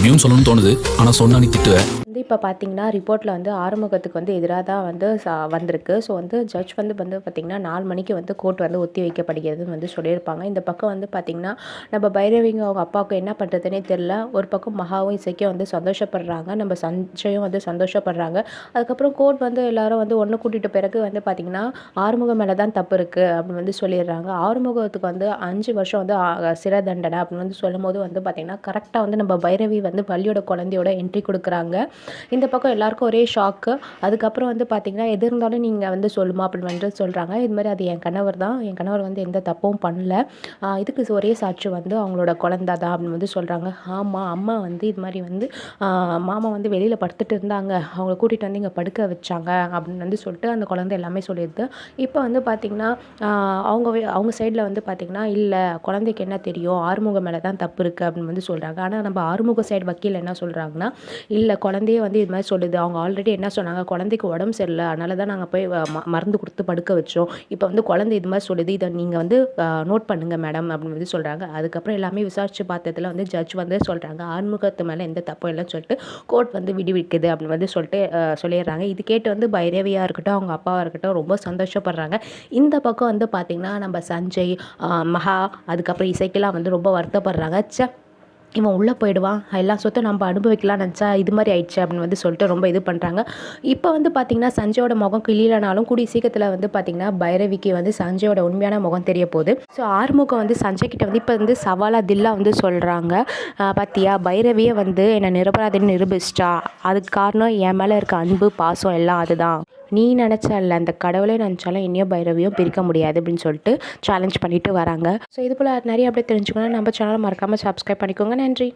Love யூன்னு சொல்லணும்னு தோணுது. ஆனால் சொன்னா நீ திட்டுவ. இப்போ பார்த்தீங்கன்னா ரிப்போர்ட்டில் வந்து ஆறுமுகத்துக்கு வந்து எதிராக தான் வந்து சா வந்திருக்கு. ஸோ வந்து ஜட்ஜ் வந்து வந்து பார்த்திங்கன்னா நாலு மணிக்கு வந்து கோர்ட் வந்து ஒத்தி வைக்கப்படுகிறதுன்னு வந்து சொல்லியிருப்பாங்க. இந்த பக்கம் வந்து பார்த்திங்கன்னா நம்ம பைரவிங்க அவங்க அப்பாவுக்கு என்ன பண்ணுறதுனே தெரில ஒரு பக்கம் மகாவும் இசைக்கும் வந்து சந்தோஷப்படுறாங்க. நம்ம சஞ்சயும் வந்து சந்தோஷப்படுறாங்க. அதுக்கப்புறம் கோர்ட் வந்து எல்லாரும் வந்து ஒன்று கூட்டிகிட்ட பிறகு வந்து பார்த்திங்கன்னா ஆறுமுகம் மேலே தான் தப்பு இருக்குது அப்படின்னு வந்து சொல்லிடுறாங்க. ஆறுமுகத்துக்கு வந்து அஞ்சு வருஷம் வந்து சிறை தண்டனை அப்படின்னு வந்து சொல்லும் போது வந்து பார்த்திங்கன்னா கரெக்டாக வந்து நம்ம பைரவி வந்து பள்ளியோட குழந்தையோட என்ட்ரி கொடுக்குறாங்க. இந்த பக்கம் எல்லாருக்கும் ஒரே ஷாக்கு அதுக்கப்புறம் வந்து பார்த்திங்கன்னா எது இருந்தாலும் நீங்கள் வந்து சொல்லுமா அப்படின்னு வந்து சொல்கிறாங்க இது மாதிரி அது என் கணவர் தான். என் கணவர் வந்து எந்த தப்பும் பண்ணல. இதுக்கு ஒரே சாட்சி வந்து அவங்களோட குழந்தை தான் அப்படின்னு வந்து சொல்கிறாங்க ஆமாம் அம்மா வந்து இது மாதிரி வந்து மாமா வந்து வெளியில் படுத்துட்டு இருந்தாங்க. அவங்கள கூட்டிகிட்டு வந்து இங்கே படுக்க வச்சாங்க அப்படின்னு வந்து சொல்லிட்டு அந்த குழந்தை எல்லாமே சொல்லிடுது. இப்போ வந்து பார்த்திங்கன்னா அவங்க அவங்க சைடில் வந்து பார்த்திங்கன்னா இல்லை குழந்தைக்கு என்ன தெரியும்? ஆறுமுகம் மேலே தான் தப்பு இருக்குது அப்படின்னு வந்து சொல்கிறாங்க ஆனால் நம்ம ஆறுமுக சைடு வக்கீல் என்ன சொல்கிறாங்கன்னா இல்லை குழந்தையே வந்து வந்து இது மாதிரி சொல்லுது. அவங்க ஆல்ரெடி என்ன சொன்னாங்க? குழந்தைக்கு உடம்பு சரியில்லை. அதனால தான் நாங்கள் போய் ம- மருந்து கொடுத்து படுக்க வச்சோம். இப்போ வந்து குழந்தை இது மாதிரி சொல்லுது. இதை நீங்கள் வந்து நோட் பண்ணுங்க மேடம் அப்படின்னு வந்து சொல்கிறாங்க அதுக்கப்புறம் எல்லாமே விசாரிச்சு பார்த்ததுல வந்து ஜட்ஜ் வந்து சொல்கிறாங்க ஆன்முகத்து மேலே எந்த தப்பும் இல்லைன்னு சொல்லிட்டு கோர்ட் வந்து விடுவிக்குது அப்படின்னு வந்து சொல்லிட்டு சொல்லிடுறாங்க. இது கேட்டு வந்து பைரவியாக இருக்கட்டும் அவங்க அப்பாவாக இருக்கட்டும் ரொம்ப சந்தோஷப்படுறாங்க. இந்த பக்கம் வந்து பார்த்திங்கன்னா நம்ம சஞ்சய் மகா அதுக்கப்புறம் இசைக்கெல்லாம் வந்து ரொம்ப வருத்தப்படுறாங்க. ச்சே இவன் உள்ளே போயிடுவான். எல்லா சொத்தை நம்ம அனுபவிக்கலாம் நினச்சா இது மாதிரி ஆயிடுச்சு அப்படின்னு வந்து சொல்லிட்டு ரொம்ப இது பண்ணுறாங்க இப்போ வந்து பார்த்திங்கன்னா சஞ்சயோட முகம் கிளியிலனாலும் கூடிய சீக்கிரத்தில் வந்து பார்த்திங்கன்னா பைரவிக்கு வந்து சஞ்சயோட உண்மையான முகம் தெரிய போகுது. ஸோ ஆறுமுகம் வந்து சஞ்சய் கிட்ட வந்து இப்போ வந்து சவாலாக தில்லா வந்து சொல்கிறாங்க பார்த்தியா பைரவியை வந்து என்னை நிரபராதின்னு நிரூபிச்சிட்டா. அதுக்கு காரணம் என் மேலே இருக்க அன்பு பாசம் எல்லாம் அதுதான். நீ நினச்சல அந்த கடவுளே நினச்சாலும் என்னையும் பைரவியும் பிரிக்க முடியாது அப்படின்னு சொல்லிட்டு சேலஞ்ச் பண்ணிட்டு வராங்க. ஸோ இது போல் நிறைய அப்படியே தெரிஞ்சுக்கணும் நம்ம சேனலை மறக்காமல் சப்ஸ்கிரைப் பண்ணிக்கோங்க. நன்றி